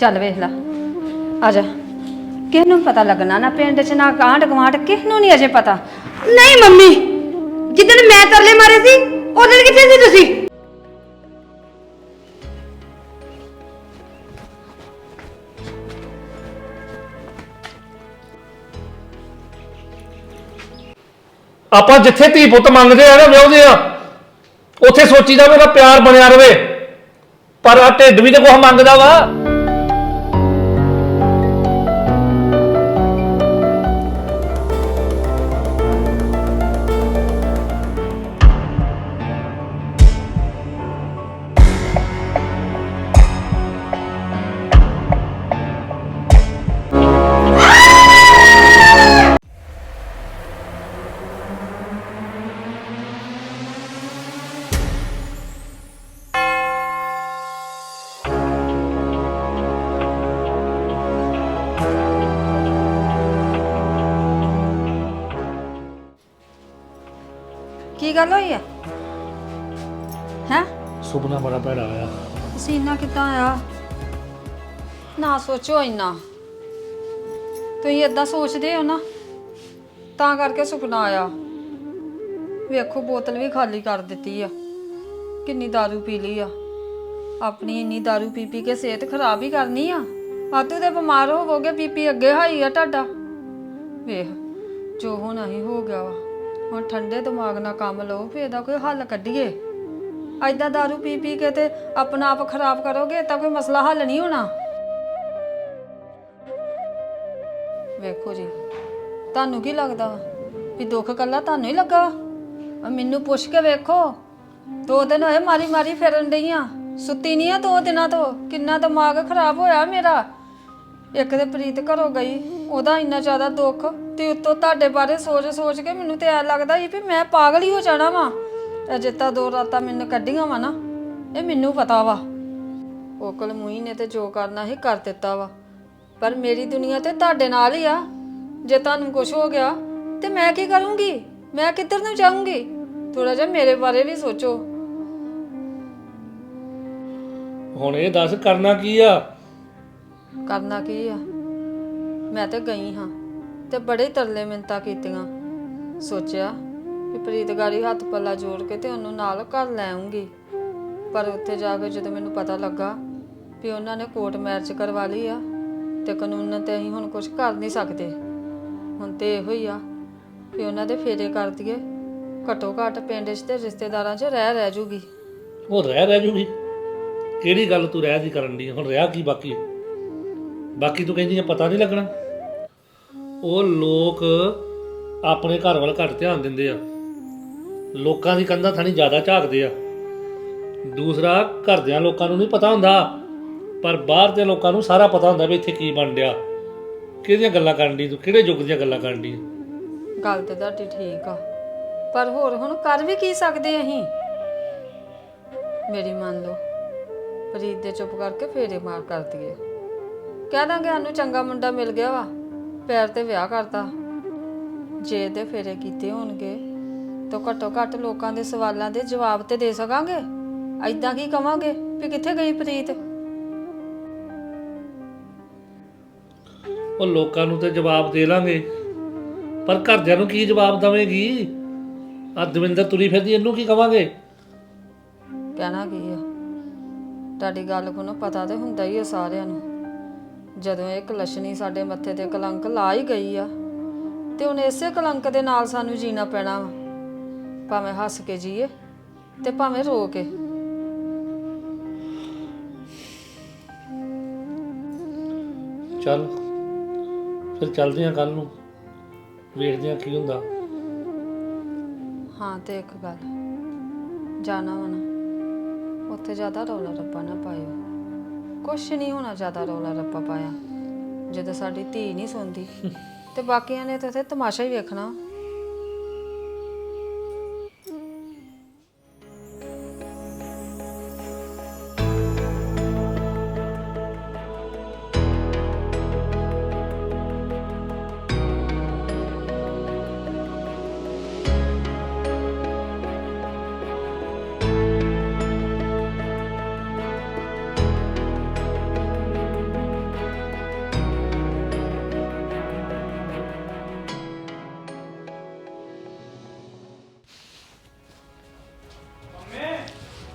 ਚੱਲ ਵੇਖ ਲਾ। ਆ ਜਾ। ਕਿਸ ਨੂੰ ਪਤਾ ਲੱਗਣਾ ਨਾ ਪਿੰਡ 'ਚ ਨਾ ਕਾਂਡ ਗਵਾਂਡ ਕਿਸ ਨੂੰ ਨਹੀਂ ਅਜੇ ਪਤਾ? ਨਹੀਂ ਮੰਮੀ ਜਿੱਦਣ ਮੈਂ ਤਰਲੇ ਮਾਰੇ ਸੀ ਉਦੋਂ ਕਿੱਥੇ ਸੀ ਤੁਸੀਂ? ਆਪਾਂ ਜਿੱਥੇ ਧੀ ਪੁੱਤ ਮੰਗਦੇ ਆ ਨਾ ਵਿਆਹਦੇ ਆ ਉੱਥੇ ਸੋਚੀਦਾ ਵੀ ਉਹਦਾ ਪਿਆਰ ਬਣਿਆ ਰਵੇ। ਪਰ ਆ ਢਿੱਡ ਵੀ ਤੇ ਕੁਝ ਮੰਗਦਾ ਵਾ। ਪਸੀਨਾ ਕਿੱਦਾਂ ਆਇਆ ਨਾ ਸੋਚੋ ਇੰਨਾ ਤੁਸੀਂ ਇਦਾਂ ਸੋਚਦੇ ਹੋ ਨਾ ਤਾਂ ਕਰਕੇ ਸੁਪਨਾ ਆਇਆ ਵੇਖੋ ਬੋਤਲ ਵੀ ਖਾਲੀ ਕਰ ਦਿੱਤੀ ਆ ਕਿੰਨੀ दारू ਪੀ ਲਈ ਆ ਆਪਣੀ ਇੰਨੀ दारू ਪੀ ਪੀ ਕੇ ਸਿਹਤ ਖਰਾਬ ਹੀ ਕਰਨੀ ਆ ਆਤੂ ਦੇ ਬਿਮਾਰ ਹੋਵੋਗੇ ਬੀਪੀ ਅੱਗੇ ਹਾਈ ਆ ਤੁਹਾਡਾ ਵੇਖ ਜੋ ਹੁਣ ਅਸੀਂ ਹੋ ਗਿਆ ਵਾ ਹੁਣ ਠੰਡੇ ਦਿਮਾਗ ਨਾਲ ਕੰਮ ਲਓ ਫੇਰ ਇਹਦਾ ਕੋਈ ਹੱਲ ਕੱਢੀਏ ਐਦਾਂ दारू ਪੀ ਪੀ ਕੇ ਤੇ ਆਪਣਾ ਆਪ ਖਰਾਬ ਕਰੋਗੇ ਤਾਂ ਕੋਈ ਮਸਲਾ ਹੱਲ ਨਹੀਂ ਹੋਣਾ। ਵੇਖੋ ਜੀ, ਤੁਹਾਨੂੰ ਕੀ ਲੱਗਦਾ ਵਾ? ਵੀ ਦੁੱਖ ਕੱਲਾ ਤੁਹਾਨੂੰ ਹੀ ਲੱਗਾ ਵਾ? ਆ ਮੈਨੂੰ ਪੁੱਛ ਕੇ ਵੇਖੋ। ਦੋ ਦਿਨ ਹੋਏ ਮਾਰੀ ਮਾਰੀ ਫਿਰਨ ਡਈ ਆ ਸੁੱਤੀ ਨਹੀਂ ਆ ਦੋ ਦਿਨਾਂ ਤੋਂ। ਕਿੰਨਾ ਦਿਮਾਗ ਖਰਾਬ ਹੋਇਆ ਮੇਰਾ। ਇੱਕ ਤੇ ਪ੍ਰੀਤ ਘਰੋਂ ਗਈ, ਉਹਦਾ ਇੰਨਾ ਜ਼ਿਆਦਾ ਦੁੱਖ ਤੇ ਉੱਤੋਂ ਤੁਹਾਡੇ ਬਾਰੇ ਸੋਚ ਸੋਚ ਕੇ ਮੈਨੂੰ ਤੇ ਐ ਲੱਗਦਾ ਸੀ ਵੀ ਮੈਂ ਪਾਗਲ ਹੀ ਹੋ ਜਾਣਾ ਵਾਂ। ਅਜੇ ਤਾਂ ਦੋ ਰਾਤਾਂ ਮੈਨੂੰ ਕੱਢੀਆਂ ਵਾ ਨਾ ਇਹ ਮੈਨੂੰ ਪਤਾ ਵਾ। ਉਹ ਕਲਮੂਈ ਨੇ ਤੇ ਜੋ ਕਰਨਾ ਸੀ ਕਰ ਦਿੱਤਾ ਵਾ। ਪਰ ਮੇਰੀ ਦੁਨੀਆ ਤੇ ਤੁਹਾਡੇ ਨਾਲ ਹੀ ਆ। ਜੇ ਤੁਹਾਨੂੰ ਕੁਝ ਹੋ ਗਿਆ ਤੇ ਮੈਂ ਕੀ ਕਰੂੰਗੀ? ਮੈਂ ਕਿੱਧਰ ਨੂੰ ਜਾਊਂਗੀ? ਥੋੜਾ ਜਿਹਾ ਮੇਰੇ ਬਾਰੇ ਵੀ ਸੋਚੋ। ਹੁਣ ਇਹ ਦੱਸ ਕਰਨਾ ਕੀ ਆ? ਕਰਨਾ ਕੀ ਆ? ਮੈਂ ਤੇ ਗਈ ਹਾਂ ਤੇ ਬੜੇ ਤਰਲੇ ਮਿੰਤਾ ਕੀਤੀਆਂ। ਸੋਚਿਆ ਕਿ ਪ੍ਰੀਤ ਗਾੜੀ ਹੱਥ ਪੱਲਾ ਜੋੜ ਕੇ ਤੇ ਉਹਨੂੰ ਨਾਲ ਘਰ ਲੈ ਆਉਂਗੀ ਪਰ ਉੱਥੇ ਜਾ ਕੇ ਜਦੋਂ ਮੈਨੂੰ ਪਤਾ ਲੱਗਾ ਵੀ ਉਹਨਾਂ ਨੇ ਕੋਰਟ ਮੈਰਿਜ ਕਰਵਾ ਲਈ ਆ, ਤੇ ਕਾਨੂੰਨ ਤੇ ਅਸੀਂ ਹੁਣ ਕੁਝ ਕਰ ਨਹੀਂ ਸਕਦੇ। ਹੁਣ ਤੇ ਇਹੋ ਹੀ ਆ ਵੀ ਉਹਨਾਂ ਦੇ ਫੇਰੇ ਕਰ ਦਈਏ, ਘਟੋ ਘਟ ਪਿੰਡ 'ਚ ਤੇ ਰਿਸ਼ਤੇਦਾਰਾਂ 'ਚ ਰਹਿ ਰਹਿ ਜੂਗੀ। ਉਹ ਰਹਿ ਰਹਿ ਜੂਗੀ। ਕਿਹੜੀ ਗੱਲ ਤੂੰ ਰਹਿ ਦੀ ਕਰਨ ਦੀ ਹੁਣ ਰਿਹਾ ਕੀ ਬਾਕੀ? ਬਾਕੀ ਤੂੰ ਕਹਿੰਦੀ ਆ ਪਤਾ ਨਹੀਂ ਲੱਗਣਾ। ਉਹ ਲੋਕ ਆਪਣੇ ਘਰ ਵੱਲ ਘੱਟ ਧਿਆਨ ਦਿੰਦੇ ਆ। ਲੋਕਾਂ ਦੀ ਕੰਧਾਂ ਥਾਣੀ ਜ਼ਿਆਦਾ ਝਾਕਦੇ ਆ। ਦੂਸਰਾ, ਘਰਦਿਆਂ ਲੋਕਾਂ ਨੂੰ ਨਹੀਂ ਪਤਾ ਹੁੰਦਾ, ਪਰ ਬਾਹਰ ਦੇ ਲੋਕਾਂ ਨੂੰ ਸਾਰਾ ਪਤਾ ਹੁੰਦਾ ਵੀ ਇੱਥੇ ਕੀ ਬਣ ਰਿਹਾ। ਕਿਹਦੀਆਂ ਗੱਲਾਂ ਕਰਨ ਦੀ ਤੂੰ? ਕਿਹੜੇ ਯੁੱਗ ਦੀਆਂ ਗੱਲਾਂ ਕਰਨ ਦੀ ਗੱਲ ਤੇ ਤੁਹਾਡੀ ਠੀਕ ਆ। ਪਰ ਹੋਰ ਹੁਣ ਕਰ ਵੀ ਕੀ ਸਕਦੇ ਅਸੀਂ? ਮੇਰੀ ਮੰਨ ਲਓ, ਪ੍ਰੀਤ ਦੇ ਚੁੱਪ ਕਰਕੇ ਫੇਰੇ ਮਾਰ ਕਰ ਦਈਏ ਕਹਿ ਦਾਂਗੇ ਸਾਨੂੰ ਚੰਗਾ ਮੁੰਡਾ ਮਿਲ ਗਿਆ ਵਾ, ਪੈਰ ਤੇ ਵਿਆਹ ਕਰਤਾ। ਜੇ ਤੇ ਫੇਰੇ ਕੀਤੇ ਹੋਣਗੇ ਤਾਂ ਘੱਟੋ ਘੱਟ ਲੋਕਾਂ ਦੇ ਸਵਾਲਾਂ ਦੇ ਜਵਾਬ ਤੇ ਦੇ ਸਕਾਂਗੇ। ਐਦਾਂ ਕੀ ਕਵਾਂਗੇ ਵੀ ਕਿੱਥੇ ਗਈ ਪ੍ਰੀਤ? ਉਹ ਲੋਕਾਂ ਨੂੰ ਤੇ ਜਵਾਬ ਦੇ ਲਾਂਗੇ। ਪਰ ਘਰਦਿਆਂ ਨੂੰ ਕੀ ਜਵਾਬ ਦਵੇਂਗੀ? ਆ ਦਵਿੰਦਰ ਤੁਰੀ ਫਿਰਦੀ ਇਹਨੂੰ ਕੀ ਕਵਾਂਗੇ? ਕਹਿਣਾ ਕੀ ਆ? ਤੁਹਾਡੀ ਗੱਲ ਕੋਲੋਂ ਪਤਾ ਤੇ ਹੁੰਦਾ ਹੀ ਆ ਸਾਰਿਆਂ ਨੂੰ। ਜਦੋਂ ਇਹ ਕਲਸ਼ਣੀ ਸਾਡੇ ਮੱਥੇ ਤੇ ਕਲੰਕ ਲਾ ਹੀ ਗਈ ਆ ਤੇ ਹੁਣ ਇਸੇ ਕਲੰਕ ਦੇ ਨਾਲ ਸਾਨੂੰ ਜੀਣਾ ਪੈਣਾ ਵਾ। ਭਾਵੇਂ ਹੱਸ ਕੇ ਜੀਏ ਤੇ ਭਾਵੇਂ ਰੋ ਕੇ। ਚੱਲ ਫਿਰ ਚੱਲਦੇ ਆ ਕੱਲ ਨੂੰ। ਵੇਖਦੇ ਆ ਕੀ ਹੁੰਦਾ। ਹਾਂ ਤੇ ਇੱਕ ਗੱਲ ਜਾਣਾ ਵਾ ਨਾ ਉੱਥੇ ਜ਼ਿਆਦਾ ਰੌਲਾ ਰੱਪਾ ਨਾ ਪਾਇਓ। ਕੁਛ ਨਹੀਂ ਹੋਣਾ ਜ਼ਿਆਦਾ ਰੌਲਾ ਰੱਪਾ ਪਾਇਆ। ਜਦੋਂ ਸਾਡੀ ਧੀ ਨਹੀਂ ਸੁਣਦੀ ਤੇ ਬਾਕੀਆਂ ਨੇ ਤਾਂ ਉੱਥੇ ਤਮਾਸ਼ਾ ਹੀ ਵੇਖਣਾ।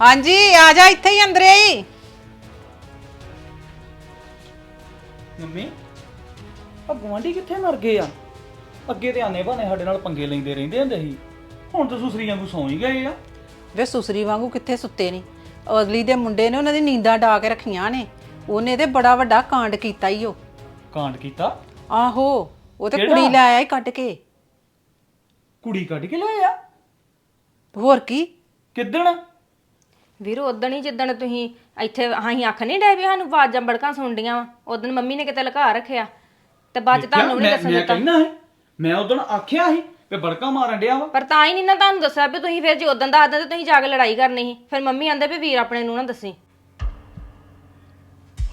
ਹਾਂਜੀ ਆ ਜਾ ਇੱਥੇ ਹੀ ਅੰਦਰੇ ਹੀ। ਮੰਮੀ ਆ ਗੁਆਂਢੀ ਕਿੱਥੇ ਮਰ ਗਏ ਆ? ਅੱਗੇ ਤੇ ਆਨੇ ਬਾਨੇ ਸਾਡੇ ਨਾਲ ਪੰਗੇ ਲੈਂਦੇ ਰਹਿੰਦੇ ਹੁੰਦੇ ਸੀ। ਹੁਣ ਤਾਂ ਸੁਸਰੀਆਂ ਨੂੰ ਸੌਂ ਹੀ ਗਏ ਆ। ਵੇ ਸੁਸਰੀ ਵਾਂਗੂ ਕਿੱਥੇ ਸੁੱਤੇ ਨਹੀਂ ਅਗਲੀ ਦੇ ਮੁੰਡੇ ਨੇ ਉਹਨਾਂ ਦੀ ਨੀਂਦਾਂ ਡਾ ਕੇ ਰੱਖੀਆਂ ਨੇ। ਉਹਨੇ ਤੇ ਬੜਾ ਵੱਡਾ ਕਾਂਡ ਕੀਤਾ ਈ ਉਹ। ਕਾਂਡ ਕੀਤਾ? ਆਹੋ ਉਹ ਤੇ ਕਿਹੜਾ? ਕੁੜੀ ਲੈ ਆਇਆ ਈ ਕੱਢ ਕੇ। ਕੁੜੀ ਕੱਢ ਕੇ ਲਿਆਇਆ ਹੋਰ ਕੀ? ਕਿੱਦਣ? ਵੀਰ ਉਦਣ ਹੀ ਜਿੱਦਣ ਤੁਸੀਂ ਇੱਥੇ ਅਸੀਂ ਅੱਖ ਨਹੀਂ ਡੈ ਵੀ ਸਾਨੂੰ ਆਵਾਜ਼ਾਂ ਬੜਕਾਂ ਸੁਣਦੀਆਂ ਵਾ। ਉਦਣ ਮੰਮੀ ਨੇ ਕਿਤੇ ਲੁਕਾ ਰੱਖਿਆ। ਤੇ ਬਾਅਦ ਚ ਤੁਹਾਨੂੰ ਨਹੀਂ ਮੈਂ ਦੱਸਣ ਮੈਂ ਦਿੱਤਾ। ਕਹਿਣਾ ਹੈ ਮੈਂ ਉਦੋਂ ਆਖਿਆ ਸੀ ਕਿ ਬੜਕਾ ਮਾਰਨ ਡਿਆ ਵਾ। ਪਰ ਤਾਂ ਹੀ ਨਹੀਂ ਨਾ ਤੁਹਾਨੂੰ ਦੱਸਿਆ ਵੀ ਤੁਸੀਂ ਫਿਰ ਜੇ ਉਦਣ ਦੱਸ ਦਿੰਦੇ ਤੁਸੀਂ ਜਾ ਕੇ ਲੜਾਈ ਕਰਨੀ ਸੀ। ਫਿਰ ਮੰਮੀ ਆਂਦੇ ਵੀ ਵੀਰ ਆਪਣੇ ਨੂੰ ਨਾ ਦੱਸੀ।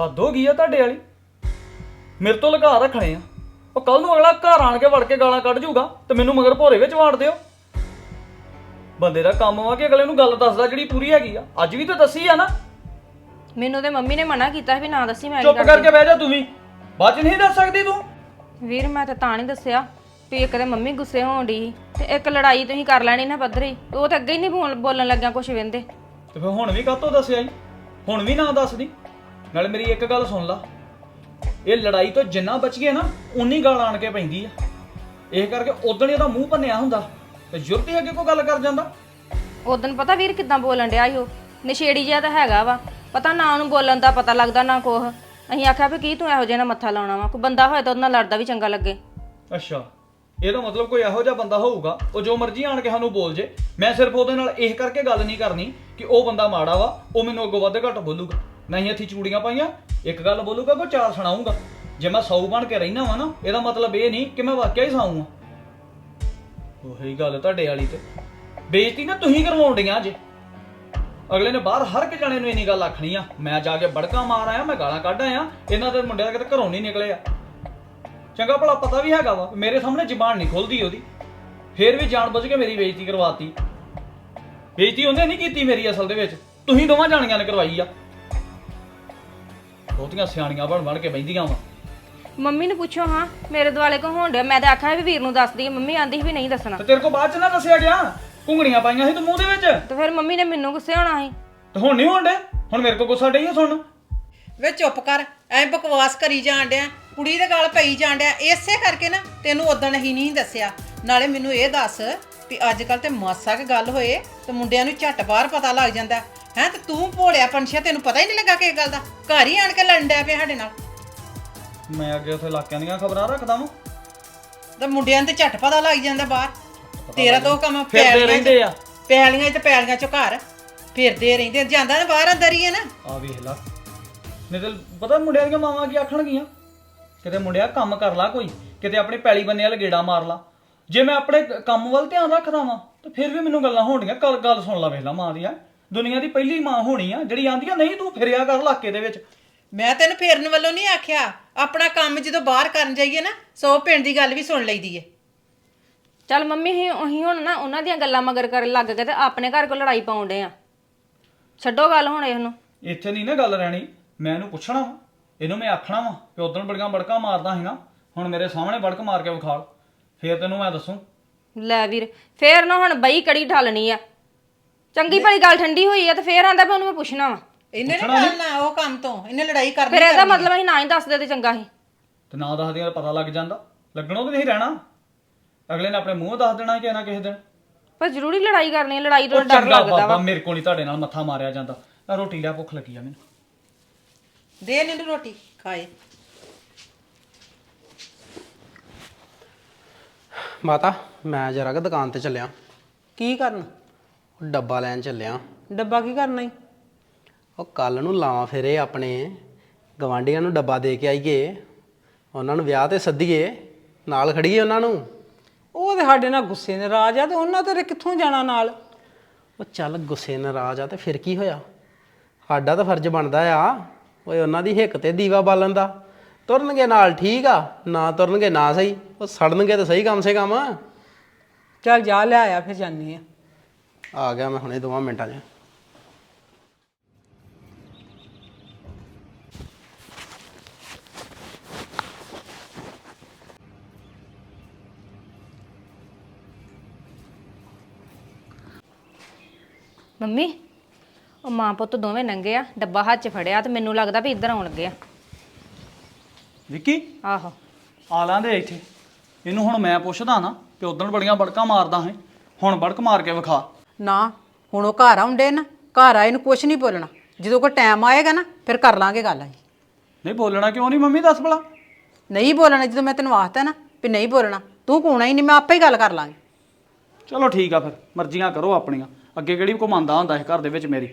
ਹੱਦ ਹੋ ਗਈ ਆ ਤੁਹਾਡੇ ਵਾਲੀ। ਮੇਰੇ ਤੋਂ ਲਗਾ ਰੱਖਣੇ ਆ। ਉਹ ਕੱਲ ਨੂੰ ਅਗਲਾ ਘਰ ਆਣ ਕੇ ਵੜ ਕੇ ਗਾਲਾਂ ਕੱਢ ਜੂਗਾ ਤੇ ਮੈਨੂੰ ਮਗਰ ਭੋਰੇ ਵਿੱਚ ਵਾੜ ਦਿਓ। ਬੰਦੇ ਦਾ ਕੰਮ ਵਾ ਕਿ ਅਗਲੇ ਨੂੰ ਗੱਲ ਦੱਸਦਾ ਜਿਹੜੀ ਪੂਰੀ ਹੈਗੀ ਆ। ਅੱਜ ਵੀ ਤਾਂ ਦੱਸੀ ਆ ਨਾ। ਮੈਨੂੰ ਤੇ ਮੰਮੀ ਨੇ ਮਨਾ ਕੀਤਾ ਵੀ ਨਾ ਦੱਸੀ ਮੈਂ ਚੁੱਪ ਕਰਕੇ ਬਹਿ ਜਾ ਤੂੰ ਵੀ। ਬਾਅਦ ਚ ਨਹੀਂ ਦੱਸ ਸਕਦੀ ਤੂੰ। ਵੀਰ ਮੈਂ ਤਾਂ ਤਾਂ ਨਹੀਂ ਦੱਸਿਆ। ਵੀ ਇੱਕ ਤੇ ਮੰਮੀ ਗੁੱਸੇ ਹੋਣ ਡਈ ਤੇ ਇੱਕ ਲੜਾਈ ਤੁਸੀਂ ਕਰ ਲੈਣੀ ਨਾ ਪੱਧਰੀ। ਉਹ ਤਾਂ ਅੱਗੇ ਹੀ ਨਹੀਂ ਬੋਲ- ਬੋਲਣ ਲੱਗਿਆ ਕੁਝ ਵਿੰਦੇ। ਤੇ ਫਿਰ ਹੁਣ ਵੀ ਕਾਤੋਂ ਦੱਸਿਆ ਜੀ ਹੁਣ ਵੀ ਨਾ ਦੱਸਦੀ। ਨਾਲ ਮੇਰੀ ਇੱਕ ਗੱਲ ਸੁਣ ਲਾ। ਇਹ ਲੜਾਈ ਤੋਂ ਜਿੰਨਾ ਬਚ ਗਏ ਨਾ ਉਨੀ ਗਾਲ ਆਣ ਕੇ ਪੈਂਦੀ ਆ। ਇਹ ਕਰਕੇ ਉਦੋਂ ਹੀ ਉਹਦਾ ਮੂੰਹ ਭੰਨਿਆ ਹੁੰਦਾ। ਤੇ ਜੁਰਤ ਹੀ ਅੱਗੇ ਕੋਈ ਗੱਲ ਕਰ ਜਾਂਦਾ? ਉਦੋਂ ਪਤਾ ਵੀਰ ਕਿਦਾਂ ਬੋਲਣ ਡਿਆ ਸੀ ਉਹ? ਨਸ਼ੇੜੀ ਜਿਹਾ ਤਾਂ ਹੈਗਾ ਵਾ। ਪਤਾ ਨਾ ਉਹਨੂੰ ਬੋਲਣ ਦਾ ਪਤਾ ਲੱਗਦਾ ਨਾ ਕੋਹ ਅਸੀਂ ਆਖਿਆ ਵੀ ਕੀ ਤੂੰ ਇਹੋ ਜਿਹਾ ਨਾਲ ਮੱਥਾ ਲਾਉਣਾ ਵਾ? ਕੋਈ ਬੰਦਾ ਹੋਏ ਤਾਂ ਉਹਦੇ ਨਾਲ ਲੜਦਾ ਵੀ ਚੰਗਾ ਲੱਗੇ। ਅੱਛਾ। ਇਹਦਾ ਮਤਲਬ ਕੋਈ ਇਹੋ ਜਿਹਾ ਬੰਦਾ ਹੋਊਗਾ? ਉਹ ਜੋ ਮਰਜ਼ੀ ਆਣ ਕੇ ਸਾਨੂੰ ਬੋਲ ਜੇ। ਮੈਂ ਸਿਰਫ ਉਹਦੇ ਨਾਲ ਇਹ ਕਰਕੇ ਗੱਲ ਨਹੀਂ ਕਰਨੀ ਕਿ ਉਹ ਬੰਦਾ ਮਾੜਾ ਵਾ ਉਹ ਮੈਨੂੰ ਅੱਗੋਂ ਵੱਧ ਘੱਟ ਬੋਲੂਗਾ। ਮੈਂ ਹੀ ਇੱਥੇ ਚੂੜੀਆਂ ਪਾਈਆਂ ਇੱਕ ਗੱਲ ਬੋਲੂਗਾ ਕੋ ਚਾਰ ਸੁਣਾਉਂਗਾ ਜੇ ਮੈਂ ਸੌ ਬਣ ਕੇ ਰਹਿਣਾ ਵਾ ਨਾ ਇਹਦਾ ਮਤਲਬ ਇਹ ਨਹੀਂ ਕਿ ਮੈਂ ਵਾਕਿਆ ਹੀ ਸਾਊ ਆ। ਉਹੀ ਗੱਲ ਤੁਹਾਡੇ ਵਾਲੀ ਤੇ। ਬੇਇੱਜ਼ਤੀ ਨਾ ਤੁਸੀਂ ਕਰਵਾਉਣ ਡੀਆਂ ਅੱਜ। ਅਗਲੇ ਨੇ ਬਾਹਰ ਹਰ ਇੱਕ ਜਣੇ ਨੂੰ ਇੰਨੀ ਗੱਲ ਆਖਣੀ ਆ। ਮੈਂ ਜਾ ਕੇ ਬੜਕਾ ਮਾਰ ਆਇਆ, ਮੈਂ ਗਾਲਾਂ ਕੱਢ ਆਇਆ। ਇਹਨਾਂ ਦੇ ਮੁੰਡਿਆਂ ਦਾ ਕਿਤੇ ਘਰੋਂ ਨਹੀਂ ਨਿਕਲੇ ਆ। ਚੰਗਾ ਭਲਾ ਪਤਾ ਵੀ ਹੈਗਾ ਵਾ, ਮੇਰੇ ਸਾਹਮਣੇ ਜ਼ਬਾਨ ਨਹੀਂ ਖੁੱਲਦੀ ਉਹਦੀ। ਫੇਰ ਵੀ ਜਾਣ ਬੁੱਝ ਕੇ ਮੇਰੀ ਬੇਇੱਜ਼ਤੀ ਕਰਵਾਤੀ। ਬੇਇੱਜ਼ਤੀ ਉਹਨੇ ਨਹੀਂ ਕੀਤੀ ਮੇਰੀ ਅਸਲ ਦੇ ਵਿੱਚ। ਤੁਸੀਂ ਦੋਵਾਂ ਜਾਣੀਆਂ ਨੇ ਕਰਵਾਈ ਆ। ਬਹੁਤੀਆਂ ਸਿਆਣੀਆਂ ਬਣ ਬਣ ਕੇ ਬੈਂਦੀਆਂ ਵਾ। ਮੰਮੀ ਨੂੰ ਪੁੱਛੋ ਹਾਂ ਮੇਰੇ ਦੁਆਲੇ ਕੋ ਹੋਣ ਡਿਆ ਮੈਂ ਤਾਂ ਆਖਿਆ ਵੀ ਵੀਰ ਨੂੰ ਦੱਸਦੀ ਮੰਮੀ ਆਂਦੀ ਸੀ ਵੀ ਨਹੀਂ ਦੱਸਣਾ। ਤੇ ਤੇਰੇ ਕੋਲ ਬਾਅਦ ਚ ਨਾ ਦੱਸਿਆ ਗਿਆ ਘੁੰਗਣੀਆਂ ਪਾਈਆਂ ਸੀ ਤੂੰ ਮੂੰਹ ਦੇ ਵਿੱਚ? ਤੇ ਫਿਰ ਮੰਮੀ ਨੇ ਮੈਨੂੰ ਗੁੱਸੇ ਹੋਣਾ ਸੀ। ਤੇ ਹੁਣ ਨਹੀਂ ਹੋਣ ਡੇ ਹੁਣ ਮੇਰੇ ਕੋਲ ਗੁੱਸਾ ਡਈ ਆ ਸੁਣ ਵੇ ਚੁੱਪ ਕਰ ਐ ਬਕਵਾਸ ਕਰੀ ਜਾਣ ਡਿਆ ਕੁੜੀ ਦੇ ਗਾਲ ਪਈ ਜਾਣ ਡਿਆ ਇਸੇ ਕਰਕੇ ਨਾ ਤੈਨੂੰ ਉਦੋਂ ਹੀ ਨਹੀਂ ਦੱਸਿਆ। ਨਾਲੇ ਮੈਨੂੰ ਇਹ ਦੱਸ ਵੀ ਅੱਜ ਕੱਲ ਤੇ ਮਾਸਾ ਕੇ ਗੱਲ ਹੋਏ ਤੇ ਮੁੰਡਿਆਂ ਨੂੰ ਝੱਟ ਬਾਹਰ ਪਤਾ ਲੱਗ ਜਾਂਦਾ। ਹੈ ਤੇ ਤੂੰ ਭੋਲਿਆ ਪੰਛੀਆ ਤੈਨੂੰ ਪਤਾ ਹੀ ਨਹੀਂ ਲੱਗਾ ਕਿ ਇਹ ਗੱਲ ਦਾ। ਘਰ ਹੀ ਆਣ ਕੇ ਲੜਨ ਡਿਆ ਪਿਆ ਸਾਡੇ ਨਾਲ। ਮੈਂ ਅੱਗੇ ਉੱਥੇ ਇਲਾਕਿਆਂ ਦੀਆਂ ਖਬਰਾਂ ਰੱਖਦਾ ਵਾਂ। ਤੇ ਮੁੰਡਿਆਂ ਨੂੰ ਤੇ ਝੱਟ ਪਤਾ ਲੱਗ ਜਾਂਦਾ ਬਾਹਰ। ਤੇਰਾ ਤਾਂ ਕੰਮ ਫਿਰਦੇ ਪੈਲੀਆਂ 'ਚ- ਰਹਿੰਦੇ ਆ। ਪੈਲੀਆਂ 'ਚ ਤੇ ਪੈਲੀਆਂ 'ਚੋਂ ਘਰ। ਫਿਰਦੇ ਰਹਿੰਦੇ ਜਾਂਦਾ ਨਾ ਬਾਹਰ ਅੰਦਰ ਹੀ ਹੈ ਨਾ। ਆ ਵੇਖ ਲਾ। ਨਹੀਂ ਤੇ ਪਤਾ ਮੁੰਡਿਆਂ ਦੀਆਂ ਮਾਵਾਂ ਕੀ ਆਖਣਗੀਆਂ? ਕਿਤੇ ਮੁੰਡਿਆ ਕੰਮ ਕਰ ਲਾ ਕੋਈ। ਕਿਤੇ ਆਪਣੀ ਪੈਲੀ ਬੰਨੇ ਵਾਲ ਗੇੜਾ ਮਾਰ ਲਾ। ਜੇ ਮੈਂ ਆਪਣੇ ਕੰਮ ਵੱਲ ਧਿਆਨ ਰੱਖਦਾ ਵਾਂ ਤੇ ਫਿਰ ਵੀ ਮੈਨੂੰ ਗੱਲਾਂ ਹੋਣਗੀਆਂ। ਗੱਲ ਗੱਲ ਸੁਣ ਲਾ ਵੇਖ ਲਾ ਮਾਂ ਦੀਆਂ ਦੁਨੀਆ ਦੀ ਪਹਿਲੀ ਮਾਂ ਹੋਣੀ ਆ ਜਿਹੜੀ ਆਂਦੀਆਂ ਨਹੀਂ ਤੂੰ ਫਿਰਿਆ ਕਰ ਇਲਾਕੇ ਦੇ ਵਿੱਚ। ਮੈਂ ਤੈਨੂੰ ਫੇਰਨ ਵੱਲੋਂ ਨਹੀਂ ਆਖਿਆ। ਆਪਣਾ ਕੰਮ ਜਦੋਂ ਬਾਹਰ ਕਰਨ ਜਾਈਏ ਨਾ ਸੋ ਪਿੰਡ ਦੀ ਗੱਲ ਵੀ ਸੁਣ ਲਈਦੀ ਏ। ਚੱਲ ਮੰਮੀ ਹੀ ਉਹੀ ਹੁਣ ਨਾ ਉਹਨਾਂ ਦੀਆਂ ਗੱਲਾਂ ਮਗਰ ਕਰਨ ਲੱਗ ਗਏ ਤੇ ਆਪਣੇ ਘਰ ਕੋ ਲੜਾਈ ਪਾਉਂਦੇ ਆ। ਛੱਡੋ ਗੱਲ ਹੁਣ ਇਹਨੂੰ। ਇੱਥੇ ਨਹੀਂ ਨਾ ਗੱਲ ਰਹਿਣੀ। ਮੈਂ ਇਹਨੂੰ ਪੁੱਛਣਾ ਵਾ। ਇਹਨੂੰ ਮੈਂ ਆਖਣਾ ਵਾ ਕਿ ਉਦੋਂ ਬੜੀਆਂ ਬੜਕਾ ਮਾਰਦਾ ਸੀ ਨਾ ਹੁਣ ਮੇਰੇ ਸਾਹਮਣੇ ਬੜਕ ਮਾਰ ਕੇ ਵਿਖਾਲ। ਫੇਰ ਤੈਨੂੰ ਮੈਂ ਦੱਸੂ। ਲੈ ਵੀਰ ਫੇਰ ਨਾ ਹੁਣ ਬਈ ਕੜੀ ਢਾਲਣੀ ਆ। ਚੰਗੀ ਭਲੀ ਗੱਲ ਠੰਡੀ ਹੋਈ ਆ ਤੇ ਫੇਰ ਆਂਦਾ ਵੀ ਉਹਨੂੰ ਮੈਂ ਪੁੱਛਣਾ ਵਾ। ਇਹਨੇ ਨਹੀਂ ਕਰਨਾ ਉਹ ਕੰਮ ਤੋਂ ਇਹਨੇ ਲੜਾਈ ਕਰਨੀ ਫਿਰ ਇਹਦਾ ਮਤਲਬ ਅਸੀਂ ਨਾ ਹੀ ਦੱਸਦੇ ਤੇ ਚੰਗਾ ਸੀ ਤੇ ਨਾ ਦੱਸਦੀਆਂ ਤਾਂ ਪਤਾ ਲੱਗ ਜਾਂਦਾ। ਲੱਗਣੋਂ ਤਾਂ ਨਹੀਂ ਰਹਿਣਾ। ਅਗਲੇ ਨੇ ਆਪਣੇ ਮੂੰਹ ਦੱਸ ਦੇਣਾ ਕਿਸੇ ਨਾ ਕਿਸੇ ਦਿਨ। ਪਰ ਜ਼ਰੂਰੀ ਲੜਾਈ ਕਰਨੀ ਹੈ ਲੜਾਈ ਤੋਂ ਉਹ ਡਰ ਚੰਗਾ ਲੱਗਦਾ ਬਾਬਾ ਵਾ। ਮੇਰੇ ਕੋਲ ਨਹੀਂ ਤੁਹਾਡੇ ਨਾਲ ਮੱਥਾ ਮਾਰਿਆ ਜਾਂਦਾ। ਆ ਰੋਟੀ ਲਿਆ ਭੁੱਖ ਲੱਗੀ ਆ ਮੈਨੂੰ। ਦੇ ਇਹਨੂੰ ਰੋਟੀ ਖਾਏ। ਮਾਤਾ ਮੈਂ ਜਰਾ ਕਿ ਦੁਕਾਨ ਤੇ ਚੱਲਿਆ। ਕੀ ਕਰਨ? ਡੱਬਾ ਲੈਣ ਚੱਲਿਆ। ਡੱਬਾ ਕੀ ਕਰਨਾ ਈ? ਉਹ ਕੱਲ ਨੂੰ ਲਾਵਾਂ ਫੇਰੇ ਆਪਣੇ ਗਵਾਂਢੀਆਂ ਨੂੰ ਡੱਬਾ ਦੇ ਕੇ ਆਈਏ ਉਹਨਾਂ ਨੂੰ ਵਿਆਹ ਤੇ ਸੱਦੀਏ ਨਾਲ ਖੜੀਏ ਉਹਨਾਂ ਨੂੰ। ਉਹ ਤੇ ਸਾਡੇ ਨਾਲ ਗੁੱਸੇ ਨਾਰਾਜ਼ ਆ ਤੇ ਉਹਨਾਂ ਤੇਰੇ ਕਿੱਥੋਂ ਜਾਣਾ ਨਾਲ? ਉਹ ਚੱਲ ਗੁੱਸੇ ਨਾਰਾਜ਼ ਆ ਤੇ ਫਿਰ ਕੀ ਹੋਇਆ? ਸਾਡਾ ਤਾਂ ਫਰਜ਼ ਬਣਦਾ ਆ। ਓਏ ਉਹਨਾਂ ਦੀ ਹਿੱਕ ਤੇ ਦੀਵਾ ਬਾਲਣ ਦਾ। ਤੁਰਨਗੇ ਨਾਲ ਠੀਕ ਆ ਨਾ ਤੁਰਨਗੇ ਨਾ ਸਹੀ। ਉਹ ਸੜਨਗੇ ਤਾਂ ਸਹੀ ਕਮ ਸੇ ਕਮ। ਚੱਲ ਜਾ ਲੈ ਆਇਆ ਫਿਰ ਜਾਨੀ ਆ। ਆ ਗਿਆ ਮੈਂ ਹੁਣੇ ਦੋਵਾਂ ਮਿੰਟਾਂ 'ਚ। ਮੰਮੀ ਉਹ ਮਾਂ ਪੁੱਤ ਦੋਵੇਂ ਨੰਗੇ ਆ ਡੱਬਾ ਹੱਥ 'ਚ ਫੜਿਆ ਤੇ ਮੈਨੂੰ ਲੱਗਦਾ ਵੀ ਇੱਧਰ ਆਉਣ ਲੱਗੇ ਆ। ਵਿੱਕੀ? ਆਹੋ। ਆ ਲਾਂਦੇ ਇੱਥੇ। ਇਹਨੂੰ ਹੁਣ ਮੈਂ ਪੁੱਛਦਾ ਨਾ ਕਿ ਉਦੋਂ ਬੜੀਆਂ ਬੜਕਾਂ ਮਾਰਦਾ ਹੈ। ਹੁਣ ਬੜਕ ਮਾਰ ਕੇ ਵਿਖਾ। ਨਾ ਹੁਣ ਉਹ ਘਰ ਆਉਂਦੇ ਨਾ ਘਰ ਆਏ ਨੂੰ ਕੁਝ ਨਹੀਂ ਬੋਲਣਾ। ਜਦੋਂ ਕੋਈ ਟਾਈਮ ਆਏਗਾ ਨਾ ਫਿਰ ਕਰ ਲਾਂਗੇ ਗੱਲ ਅਸੀਂ। ਨਹੀਂ ਬੋਲਣਾ ਕਿਉਂ ਨਹੀਂ ਮੰਮੀ ਦੱਸ ਭਲਾ। ਨਹੀਂ ਬੋਲਣਾ ਜਦੋਂ ਮੈਂ ਤੈਨੂੰ ਆਖਤਾ ਨਾ ਵੀ ਨਹੀਂ ਬੋਲਣਾ ਤੂੰ ਕੋਣਾ ਹੀ ਨਹੀਂ ਮੈਂ ਆਪੇ ਹੀ ਗੱਲ ਕਰ ਲਾਂਗੀ। ਚਲੋ ਠੀਕ ਆ ਫਿਰ ਮਰਜ਼ੀਆਂ ਕਰੋ ਆਪਣੀਆਂ। ਅੱਗੇ ਕਿਹੜੀ ਕੋ ਮੰਨਦਾ ਹੁੰਦਾ ਹੈ ਘਰ ਦੇ ਵਿੱਚ ਮੇਰੀ?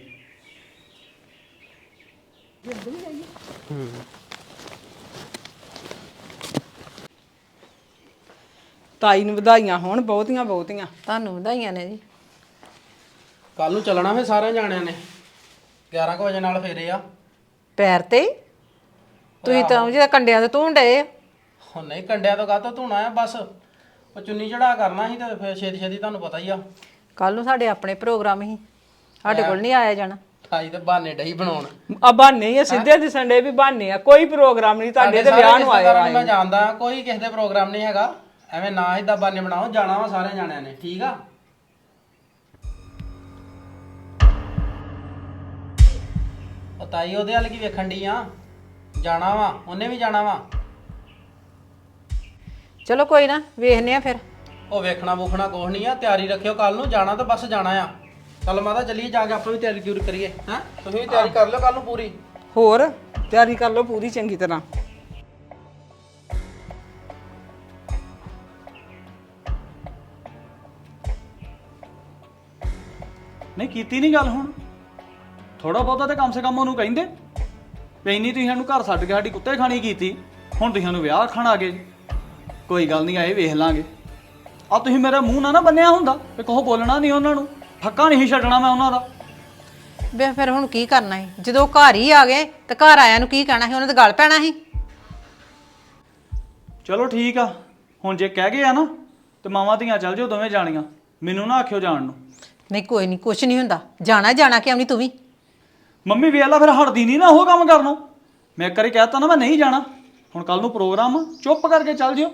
ਤਾਈ ਨੂੰ ਵਧਾਈਆਂ ਹੋਣ ਬਹੁਤੀਆਂ ਬਹੁਤੀਆਂ। ਤੁਹਾਨੂੰ ਵਧਾਈਆਂ ਨੇ ਜੀ। ਕੱਲ ਨੂੰ ਚੱਲਣਾ ਫੇ ਸਾਰਿਆਂ ਜਾਣਿਆਂ ਨੇ। 11 ਕੁ ਵਜੇ ਨਾਲ ਫੇਰੇ ਆ। ਪੈਰ ਤੇ? ਹੀ? ਤੁਸੀਂ ਤਾਂ ਜਿਹਦਾ ਕੰਡਿਆਂ ਦੇ ਧੂਣ ਡਏ ਆ। ਹੁਣ ਨਹੀਂ ਕੰਡਿਆਂ ਤੋਂ ਕਾਹਤੋਂ ਧੋਣਾ ਆ ਬਸ। ਉਹ ਚੁੰਨੀ ਚੜਾ ਕਰਨਾ ਸੀ ਤੇ ਫਿਰ ਛੇਤੀ ਛੇਤੀ ਤੁਹਾਨੂੰ ਪਤਾ ਹੀ ਆ। ਕੱਲ ਨੂੰ ਸਾਡੇ ਆਪਣੇ ਪ੍ਰੋਗਰਾਮ ਹੀ ਸਾਡੇ ਕੋਲ ਨਹੀਂ ਆਇਆ ਜਾਣਾ। ਠਾਈ ਤੇ ਬਹਾਨੇ ਡਈ ਬਣਾਉਣ। ਆ ਬਹਾਨੇ ਹੀ ਆ ਸਿੱਧੇ ਦਿਸਣ ਡੇ ਵੀ ਬਹਾਨੇ ਆ। ਕੋਈ ਪ੍ਰੋਗਰਾਮ ਨਹੀਂ ਤੁਹਾਡੇ ਤੇ ਵਿਆਹ ਨੂੰ ਆਇਆ ਮੈਂ ਜਾਣਦਾ ਕੋਈ ਕਿਸੇ ਦੇ ਪ੍ਰੋਗਰਾਮ ਨਹੀਂ ਹੈਗਾ। ਐਵੇਂ ਨਾ ਇਦਾਂ ਬਹਾਨੇ ਬਣਾਓ ਜਾਣਾ ਵਾ ਸਾਰੇ ਜਾਣਿਆਂ ਨੇ ਠੀਕ ਆ? ਉਹ ਤਾਈ ਉਹਦੇ ਵੱਲ ਕੀ ਵੇਖਣ ਦੀ ਆ? ਜਾਣਾ ਵਾ ਉਹਨੇ ਵੀ ਜਾਣਾ ਵਾ। ਚਲੋ ਕੋਈ ਨਾ ਵੇਖਨੇ ਆ ਫਿਰ। ਉਹ ਵੇਖਣਾ ਵੂਖਣਾ ਕੁਛ ਨਹੀਂ ਆ ਤਿਆਰੀ ਰੱਖਿਓ ਕੱਲ ਨੂੰ ਜਾਣਾ ਤਾਂ ਬਸ ਜਾਣਾ ਆ। ਚੱਲ ਮਾਤਾ ਚੱਲੀਏ ਜਾ ਕੇ ਆਪਾਂ ਵੀ ਤਿਆਰੀ ਤਿਉਰੀ ਕਰੀਏ ਹੈਂ? ਤੁਸੀਂ ਵੀ ਤਿਆਰੀ ਕਰ ਲਿਓ ਕੱਲ ਨੂੰ ਪੂਰੀ। ਹੋਰ ਤਿਆਰੀ ਕਰ ਲਓ ਪੂਰੀ ਚੰਗੀ ਤਰ੍ਹਾਂ। ਨਹੀਂ ਕੀਤੀ ਨਹੀਂ ਗੱਲ ਹੁਣ। ਥੋੜਾ ਬਹੁਤਾ ਤੇ ਕਮ ਸੇ ਕਮ ਉਹਨੂੰ ਕਹਿੰਦੇ। ਵੀ ਇੰਨੀ ਤੁਸੀਂ ਸਾਨੂੰ ਘਰ ਛੱਡ ਕੇ ਸਾਡੀ ਕੁੱਤੇ ਖਾਣੀ ਕੀਤੀ। ਹੁਣ ਤੁਸੀਂ ਸਾਨੂੰ ਵਿਆਹ ਖਾਣ ਆ ਗਏ। ਕੋਈ ਗੱਲ ਨਹੀਂ ਆਏ ਵੇਖ ਲਾਂਗੇ। ਆ ਤੁਸੀਂ ਮੇਰੇ ਮੂੰਹ ਨਾਲ ਨਾ ਬੰਨਿਆ ਹੁੰਦਾ ਤੇ ਕੋਹ ਬੋਲਣਾ ਨਹੀਂ ਉਹਨਾਂ ਨੂੰ। ਫੱਕਾ ਨਹੀਂ ਛੱਡਣਾ ਮੈਂ ਉਹਨਾਂ ਦਾ। ਵੇ ਫਿਰ ਹੁਣ ਕੀ ਕਰਨਾ ਹੈ ਜਦੋਂ ਉਹ ਘਰ ਹੀ ਆ ਗਏ ਤੇ ਘਰ ਆਇਆਂ ਨੂੰ ਕੀ ਕਹਿਣਾ ਸੀ? ਉਹਨਾਂ ਦੇ ਗੱਲ ਪੈਣਾ ਸੀ? ਚਲੋ ਠੀਕ ਆ। ਹੁਣ ਜੇ ਕਹਿ ਗਏ ਆ ਨਾ ਤੇ ਮਾਵਾਂ ਧੀਆਂ ਚੱਲ ਜਾਓ ਦੋਵੇਂ ਜਾਣੀਆਂ। ਮੈਨੂੰ ਨਾ ਆਖਿਓ ਜਾਣ ਨੂੰ। ਨਹੀਂ ਕੋਈ ਨਹੀਂ ਕੁਝ ਨਹੀਂ ਹੁੰਦਾ। ਜਾਣਾ ਜਾਣਾ ਕਿ ਆਉਣੀ ਤੂੰ ਵੀ? ਮੰਮੀ ਵੇਖ ਲਾ ਫਿਰ ਹਟਦੀ ਨਹੀਂ ਨਾ ਉਹ ਕੰਮ ਕਰਨੋਂ। ਮੈਂ ਇੱਕ ਵਾਰੀ ਕਹਿਤਾ ਨਾ ਮੈਂ ਨਹੀਂ ਜਾਣਾ। ਹੁਣ ਕੱਲ ਨੂੰ ਪ੍ਰੋਗਰਾਮ ਆ, ਚੁੱਪ ਕਰਕੇ ਚੱਲ ਜਿਓ।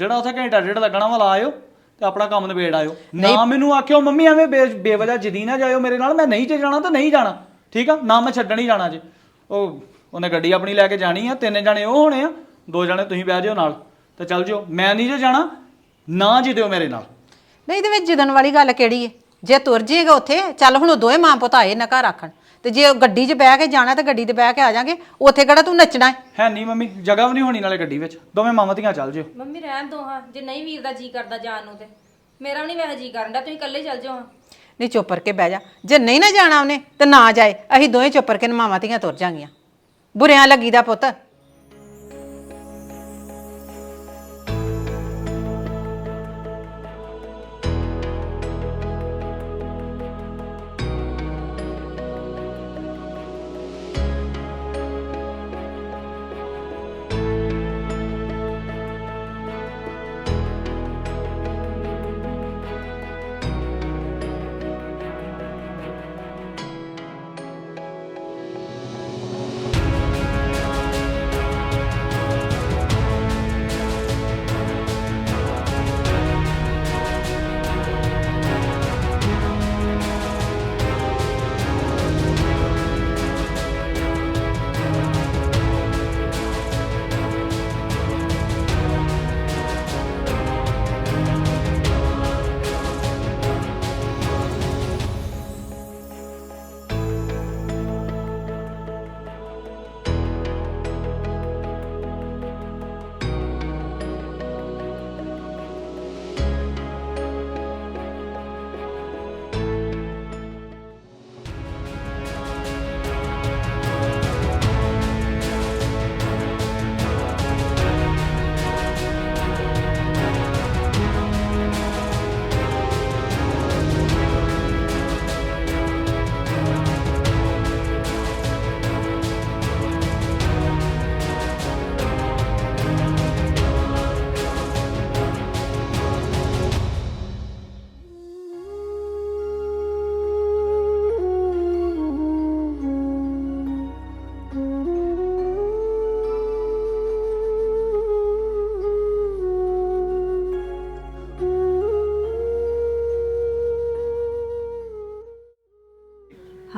ਜਿਹੜਾ ਉੱਥੇ ਘੰਟਾ ਡੇਢ ਲੱਗਣਾ ਵਾ ਲਾ ਆਇਓ ਤੇ ਆਪਣਾ ਕੰਮ ਨਿਬੇੜ ਆਇਓ। ਨਾ ਮੈਨੂੰ ਆਖਿਓ ਮੰਮੀ ਐਵੇਂ ਬੇ- ਬੇਵਜ੍ਹਾ ਜਿੱਦੀ ਨਾ ਜਾਇਓ ਮੇਰੇ ਨਾਲ ਮੈਂ ਨਹੀਂ ਜੇ ਜਾਣਾ ਤਾਂ ਨਹੀਂ ਜਾਣਾ। ਠੀਕ ਆ? ਨਾ ਮੈਂ ਛੱਡਣ ਹੀ ਜਾਣਾ ਜੇ। ਉਹ ਉਹਨੇ ਗੱਡੀ ਆਪਣੀ ਲੈ ਕੇ ਜਾਣੀ ਆ ਤਿੰਨ ਜਣੇ ਉਹ ਹੋਣੇ ਆ ਦੋ ਜਣੇ ਤੁਸੀਂ ਬਹਿ ਜਿਓ ਨਾਲ। ਤੇ ਚੱਲ ਜਿਓ ਮੈਂ ਨਹੀਂ ਜੇ ਜਾਣਾ ਨਾ ਜਿੱਦਿਓ ਮੇਰੇ ਨਾਲ। ਨਹੀਂ ਇਹਦੇ ਵਿੱਚ ਜਿੱਦਣ ਵਾਲੀ ਗੱਲ ਕਿਹੜੀ ਹੈ ਜੇ ਤੁਰ ਜਾਏਗਾ ਉੱਥੇ ਚੱਲ ਹੁਣ ਉਹ ਦੋਵੇਂ ਮਾਂ ਪੁੱਤ ਆਏ ਨਾ ਘਰ ਆਖਣ। ਤੇ ਜੇ ਗੱਡੀ 'ਚ ਬਹਿ ਕੇ ਜਾਣਾ ਤੇ ਗੱਡੀ 'ਤੇ ਬਹਿ ਕੇ ਆ ਜਾਾਂਗੇ ਉੱਥੇ ਕਿਹੜਾ ਤੂੰ ਨੱਚਣਾ ਹੈ ਹੈ ਨਹੀਂ ਮੰਮੀ ਜਗ੍ਹਾ ਵੀ ਨਹੀਂ ਹੋਣੀ ਨਾਲੇ ਗੱਡੀ ਵਿੱਚ। ਦੋਵੇਂ ਮਾਵਾਂ ਧੀਆਂ ਚੱਲ ਜਿਓ। ਮੰਮੀ ਰਹਿਣ ਦੋ ਹਾਂ ਜੇ ਨਹੀਂ ਵੀਰ ਦਾ ਜੀ ਕਰਦਾ ਜਾਣ ਨੂੰ ਤੇ। ਮੇਰਾ ਵੀ ਨਹੀਂ ਵੈਸੇ ਜੀ ਕਰਨ ਦਾ ਤੁਸੀਂ ਇਕੱਲੇ ਚੱਲ ਜਾਓ ਹਾਂ। ਨਹੀਂ ਚੁੱਪ ਕਰਕੇ ਬਹਿ ਜਾ। ਜੇ ਨਹੀਂ ਨਾ ਜਾਣਾ ਉਹਨੇ ਤੇ ਨਾ ਜਾਏ ਅਸੀਂ ਦੋਵੇਂ ਚੁੱਪ ਕਰਕੇ ਮਾਵਾਂ ਧੀਆਂ ਤੁਰ ਜਾਾਂਗੀਆਂ। ਬੁਰਿਆਂ ਲੱਗੀਦਾ ਪੁੱਤ।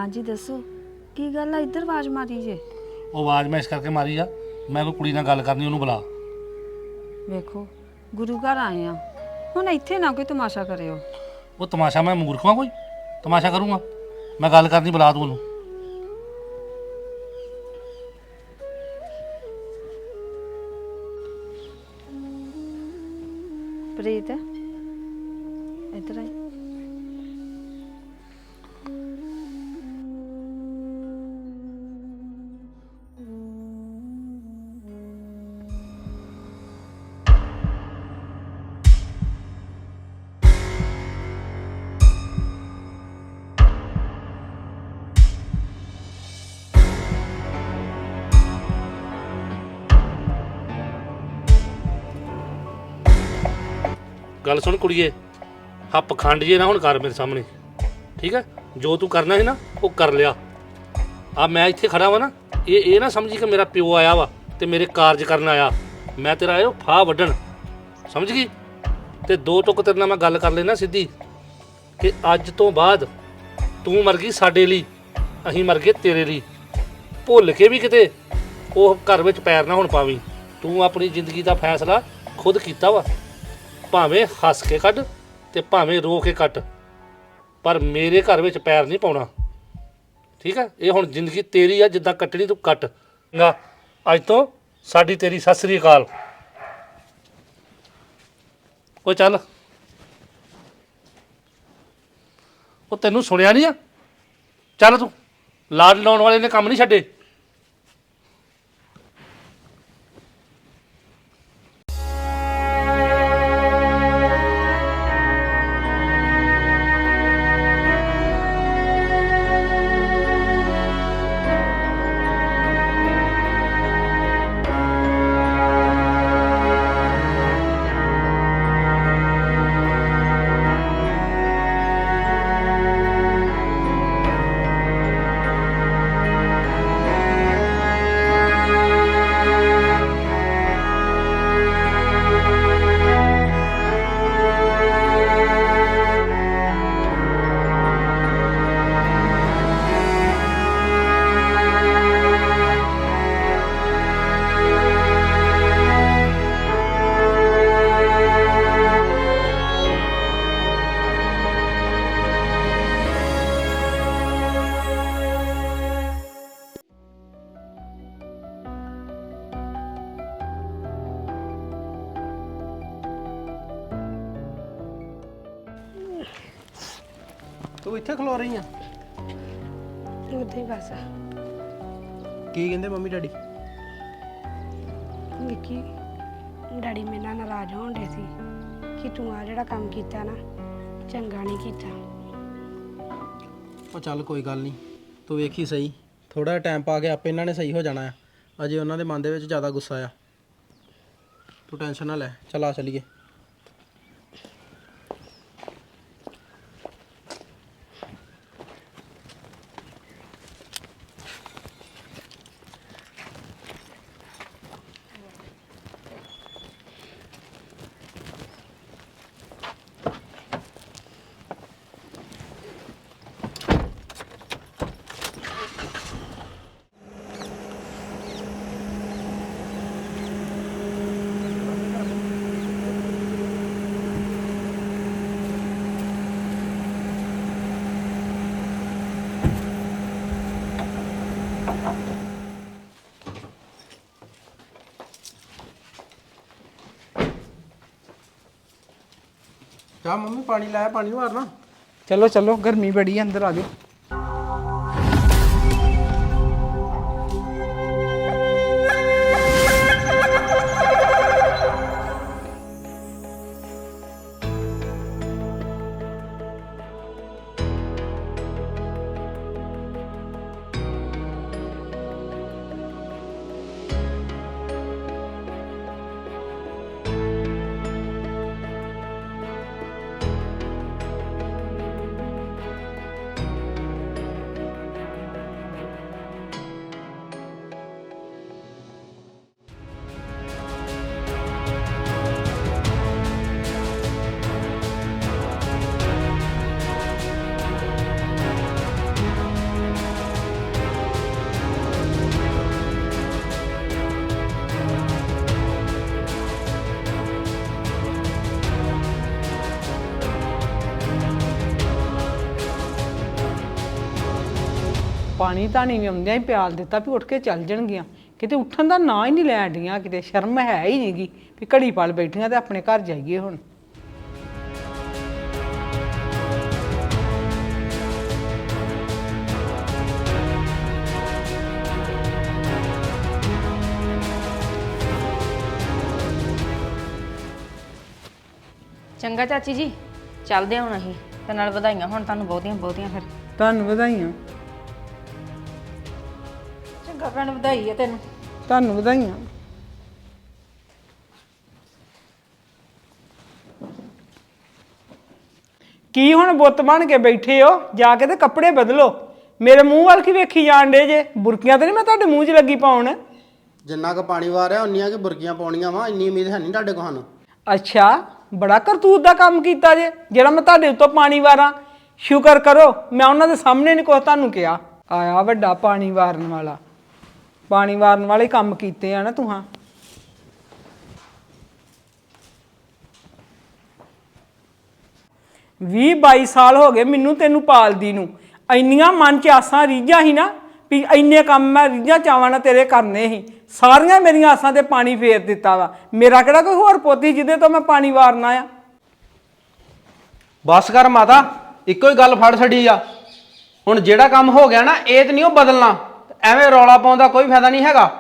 ਹਾਂਜੀ ਦੱਸੋ। ਕੀ ਗੱਲ ਆ? ਇੱਧਰ ਆਵਾਜ਼ ਮਾਰੀ ਜੇ। ਉਹ ਆਵਾਜ਼ ਮੈਂ ਇਸ ਕਰਕੇ ਮਾਰੀ ਆ ਮੈਂ ਕੋਈ ਕੁੜੀ ਨਾਲ ਗੱਲ ਕਰਨੀ ਉਹਨੂੰ ਬੁਲਾ। ਵੇਖੋ ਗੁਰੂ ਘਰ ਆਏ ਆ। ਹੁਣ ਇੱਥੇ ਨਾ ਕੋਈ ਤਮਾਸ਼ਾ ਕਰਿਓ। ਉਹ ਤਮਾਸ਼ਾ ਮੈਂ ਮੂਰਖ ਕੋਈ? ਤਮਾਸ਼ਾ ਕਰੂੰਗਾ। ਮੈਂ ਗੱਲ ਕਰਨੀ ਬੁਲਾ ਤੂੰ ਉਹਨੂੰ। ਗੱਲ ਸੁਣ ਕੁੜੀਏ। ਆ ਪਖੰਡ ਜੇ ਨਾ ਹੁਣ ਕਰ ਮੇਰੇ ਸਾਹਮਣੇ। ਠੀਕ ਹੈ ਜੋ ਤੂੰ ਕਰਨਾ ਹੈ ਨਾ, ਉਹ ਕਰ ਲਿਆ। ਆ ਮੈਂ ਇੱਥੇ ਖੜਾ ਵਾਂ ਨਾ, ਇਹ ਇਹ ਨਾ ਸਮਝੀ ਕਿ ਮੇਰਾ ਪਿਓ ਆਇਆ ਵਾ ਤੇ ਮੇਰੇ ਕਾਰਜ ਕਰਨ ਆਇਆ। ਮੈਂ ਤੇਰਾ ਆਇਓ ਫਾਹ ਵੱਢਣ। ਸਮਝ ਗਈ? ਤੇ ਦੋ ਟੁਕ ਤੇਰੇ ਨਾਲ ਮੈਂ ਗੱਲ ਕਰ ਲੈਣਾ ਸਿੱਧੀ। ਕਿ ਅੱਜ ਤੋਂ ਬਾਅਦ ਤੂੰ ਮਰ ਗਈ ਸਾਡੇ ਲਈ, ਅਸੀਂ ਮਰ ਗਏ ਤੇਰੇ ਲਈ। ਭੁੱਲ ਕੇ ਵੀ ਕਿਤੇ ਉਹ ਘਰ ਵਿੱਚ ਪੈਰ ਨਾ ਹੁਣ ਪਾਵੀਂ। ਤੂੰ ਆਪਣੀ ਜ਼ਿੰਦਗੀ ਦਾ ਫੈਸਲਾ ਖੁਦ ਕੀਤਾ ਵਾ। ਭਾਵੇਂ ਹੱਸ ਕੇ ਕੱਢ ਤੇ ਭਾਵੇਂ ਰੋ ਕੇ ਕੱਟ। ਪਰ ਮੇਰੇ ਘਰ ਵਿੱਚ ਪੈਰ ਨਹੀਂ ਪਾਉਣਾ। ਠੀਕ ਹੈ? ਇਹ ਹੁਣ ਜ਼ਿੰਦਗੀ ਤੇਰੀ ਆ, ਜਿੱਦਾਂ ਕੱਟਣੀ ਤੂੰ ਕੱਟ। ਗਾ, ਅੱਜ ਤੋਂ ਸਾਡੀ ਤੇਰੀ ਸਤਿ ਸ੍ਰੀ ਅਕਾਲ। ਉਹ ਚੱਲ। ਉਹ ਤੈਨੂੰ ਸੁਣਿਆ ਨਹੀਂ ਆ? ਚੱਲ ਤੂੰ। ਲਾਡ ਲਾਉਣ ਵਾਲੇ ਨੇ ਕੰਮ ਨਹੀਂ ਛੱਡੇ। ਉਦਾਂ ਹੀ ਬਸ। ਕੀ ਕਹਿੰਦੇ ਮੰਮੀ ਡੈਡੀ? ਵਿੱਕੀ ਡੈਡੀ ਮੇਰੇ ਨਾਲ ਨਾਰਾਜ਼ ਹੋਣ ਡੇ ਸੀ ਕਿ ਤੂੰ ਆ ਜਿਹੜਾ ਕੰਮ ਕੀਤਾ ਨਾ ਚੰਗਾ ਨਹੀਂ ਕੀਤਾ। ਉਹ ਚੱਲ ਕੋਈ ਗੱਲ ਨਹੀਂ ਤੂੰ ਵੇਖੀ ਸਹੀ। ਥੋੜਾ ਟਾਈਮ ਪਾ ਕੇ ਆਪੇ ਇਹਨਾਂ ਨੇ ਸਹੀ ਹੋ ਜਾਣਾ ਆ। ਅਜੇ ਉਹਨਾਂ ਦੇ ਮਨ ਦੇ ਵਿੱਚ ਜ਼ਿਆਦਾ ਗੁੱਸਾ ਆ। ਤੂੰ ਟੈਨਸ਼ਨ ਨਾ ਲੈ ਚੱਲ ਆ ਚਲੀਏ। ਜਾ ਮੰਮੀ ਪਾਣੀ ਲੈ ਪਾਣੀ ਮਾਰਨਾ ਚਲੋ ਚਲੋ ਗਰਮੀ ਬੜੀ ਹੈ ਅੰਦਰ ਆ ਜਾਓ। ਪਾਣੀ ਧਾਣੀ ਵੀ ਆਉਂਦਿਆਂ ਹੀ ਪਿਆਲ ਦਿੱਤਾ ਵੀ ਉੱਠ ਕੇ ਚੱਲ ਜਾਣਗੀਆਂ। ਕਿਤੇ ਉੱਠਣ ਦਾ ਨਾਂ ਹੀ ਨਹੀਂ ਲੈਣ ਡੀਆਂ ਕਿਤੇ ਸ਼ਰਮ ਹੈ ਹੀ ਨਹੀਂਗੀ ਵੀ ਘੜੀ ਪਲ ਬੈਠੀਆਂ ਤੇ ਆਪਣੇ ਘਰ ਜਾਈਏ ਹੁਣ। ਚੰਗਾ ਚਾਚੀ ਜੀ ਚੱਲਦੇ ਹਾਂ ਹੁਣ ਅਸੀਂ। ਤੇ ਨਾਲ ਵਧਾਈਆਂ ਹੁਣ ਤੁਹਾਨੂੰ ਬਹੁਤੀਆਂ ਬਹੁਤੀਆਂ ਫਿਰ। ਤੁਹਾਨੂੰ ਵਧਾਈਆਂ। ਚੰਗਾ ਭੈਣ ਵਧਾਈ ਹੈ ਤੈਨੂੰ। ਤੁਹਾਨੂੰ ਵਧਾਈਆਂ। ਕੀ ਹੁਣ ਬੁੱਤ ਬਣ ਕੇ ਬੈਠੇ ਹੋ? ਜਾ ਕੇ ਤੇ ਕੱਪੜੇ ਬਦਲੋ। ਮੇਰੇ ਮੂੰਹ ਵੱਲ ਕੀ ਵੇਖੀ ਜਾਣ ਡੇ ਜੇ? ਬੁਰਕੀਆਂ ਤੇ ਨਹੀਂ ਮੈਂ ਤੁਹਾਡੇ ਮੂੰਹ 'ਚ ਲੱਗੀ ਪਾਉਣ? ਜਿੰਨਾ ਕੁ ਪਾਣੀ ਵਾਰਿਆ ਉਨੀਆਂ ਕਿ ਬੁਰਕੀਆਂ ਪਾਉਣੀਆਂ ਵਾ ਇੰਨੀ ਉਮੀਦ ਹੈ ਨਹੀਂ ਤੁਹਾਡੇ ਕੋਲ ਸਾਨੂੰ। ਅੱਛਾ ਬੜਾ ਕਰਤੂਤ ਦਾ ਕੰਮ ਕੀਤਾ ਜੇ ਜਿਹੜਾ ਮੈਂ ਤੁਹਾਡੇ ਉੱਤੋਂ ਪਾਣੀ ਵਾਰਾਂ। ਸ਼ੁਕਰ ਕਰੋ ਮੈਂ ਉਹਨਾਂ ਦੇ ਸਾਹਮਣੇ ਨਹੀਂ ਕੁਛ ਤੁਹਾਨੂੰ ਕਿਹਾ। ਆਇਆ ਵੱਡਾ ਪਾਣੀ ਵਾਰਨ ਵਾਲਾ। ਪਾਣੀ ਵਾਰਨ ਵਾਲੇ ਕੰਮ ਕੀਤੇ ਆ ਨਾ ਤੁਹਾਂ ਵੀਹ 22 ਸਾਲ ਹੋ ਗਏ ਮੈਨੂੰ ਤੈਨੂੰ ਪਾਲਦੀ ਨੂੰ। ਇੰਨੀਆਂ ਮਨ ਚ ਆਸਾਂ ਰੀਝਾਂ ਸੀ ਨਾ ਵੀ ਇੰਨੇ ਕੰਮ ਮੈਂ ਰੀਝਾਂ ਚਾਵਾਂ ਨਾਲ ਤੇਰੇ ਕਰਨੇ ਸੀ। ਸਾਰੀਆਂ ਮੇਰੀਆਂ ਆਸਾਂ ਤੇ ਪਾਣੀ ਫੇਰ ਦਿੱਤਾ ਵਾ। ਮੇਰਾ ਕਿਹੜਾ ਕੋਈ ਹੋਰ ਪੋਤੀ ਜਿਹਦੇ ਤੋਂ ਮੈਂ ਪਾਣੀ ਵਾਰਨਾ ਆ? ਬਸ ਕਰ ਮਾਤਾ, ਇੱਕੋ ਹੀ ਗੱਲ ਫੜ ਛੱਡੀ ਆ। ਹੁਣ ਜਿਹੜਾ ਕੰਮ ਹੋ ਗਿਆ ਨਾ, ਇਹ ਤੇ ਨਹੀਂ ਉਹ ਬਦਲਣਾ। ਐਵੇਂ ਰੌਲਾ ਪਾਉਣ ਦਾ ਕੋਈ ਫਾਇਦਾ ਨਹੀਂ ਹੈਗਾ।